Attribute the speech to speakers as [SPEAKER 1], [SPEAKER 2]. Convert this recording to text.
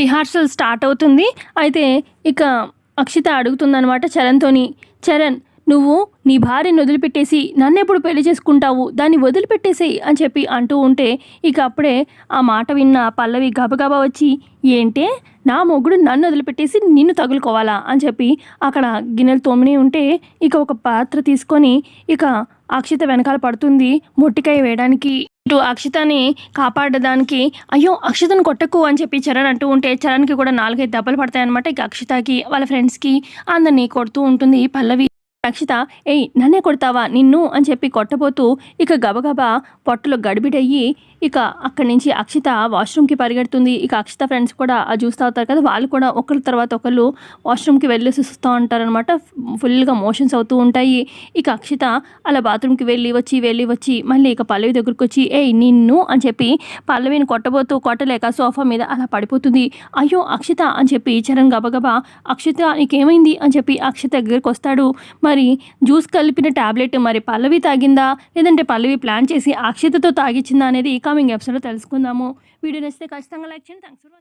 [SPEAKER 1] Rehearsal start అవుతుంది. అయితే ఇక అక్షిత అడుగుతుందనమాట చరణ్తోని చరణ్ నువ్వు నీ భార్యను వదిలిపెట్టేసి నన్ను ఎప్పుడు పెళ్ళి చేసుకుంటావు? దాన్ని వదిలిపెట్టేసేయి అని చెప్పి అంటూ ఉంటే ఇక అప్పుడే ఆ మాట విన్న పల్లవి గబగబా వచ్చి ఏంటే? నా మొగుడు నన్ను వదిలిపెట్టేసి నిన్ను తగులుకోవాలా? అని చెప్పి అక్కడ గిన్నెలు తోమిని ఉంటే ఇక ఒక పాత్ర తీసుకొని ఇక అక్షిత వెనకాల పడుతుంది మొట్టికాయ వేయడానికి. ఇటు అక్షితని కాపాడడానికి అయ్యో అక్షితను కొట్టకు అని చెప్పి చరణ్ అంటూ ఉంటే చరణ్కి కూడా నాలుగైదు దెబ్బలు పడతాయన్నమాట. ఇక అక్షితకి వాళ్ళ ఫ్రెండ్స్కి అందరినీ కొడుతూ ఉంటుంది. పల్లవి రక్షిత ఏయ్ నన్నే కొడతావా? నిన్ను అని చెప్పి కొట్టబోతూ ఇక గబగబా పొట్టలో గడిబిడయ్యి ఇక అక్కడి నుంచి అక్షిత వాష్రూమ్కి పరిగెడుతుంది. ఇక అక్షిత ఫ్రెండ్స్ కూడా ఆ జ్యూస్ తాగుతారు కదా వాళ్ళు కూడా ఒకరి తర్వాత ఒకళ్ళు వాష్రూమ్కి వెళ్ళి చూస్తూ ఉంటారనమాట ఫుల్గా మోషన్స్ అవుతూ ఉంటాయి. ఇక అక్షిత అలా బాత్రూమ్కి వెళ్ళి వచ్చి వెళ్ళి వచ్చి మళ్ళీ ఇక పల్లవి దగ్గరికి వచ్చి ఏయ్ నిన్ను అని చెప్పి పల్లవిని కొట్టబోతూ కొట్టలేక సోఫా మీద అలా పడిపోతుంది. అయ్యో అక్షిత అని చెప్పి చరణ్ గబగబా అక్షిత నీకేమైంది? అని చెప్పి అక్షిత దగ్గరికి వస్తాడు. మరి జ్యూస్ కలిపిన టాబ్లెట్ మరి పల్లవి తాగిందా? లేదంటే పల్లవి ప్లాన్ చేసి అక్షితతో తాగిచ్చిందా అనేది ఇక కమింగ్ ఎపిసోడ్లో తెలుసుకుందాము. వీడియో నచ్చితే ఖచ్చితంగా లైక్ చేయండి. Thanks for watching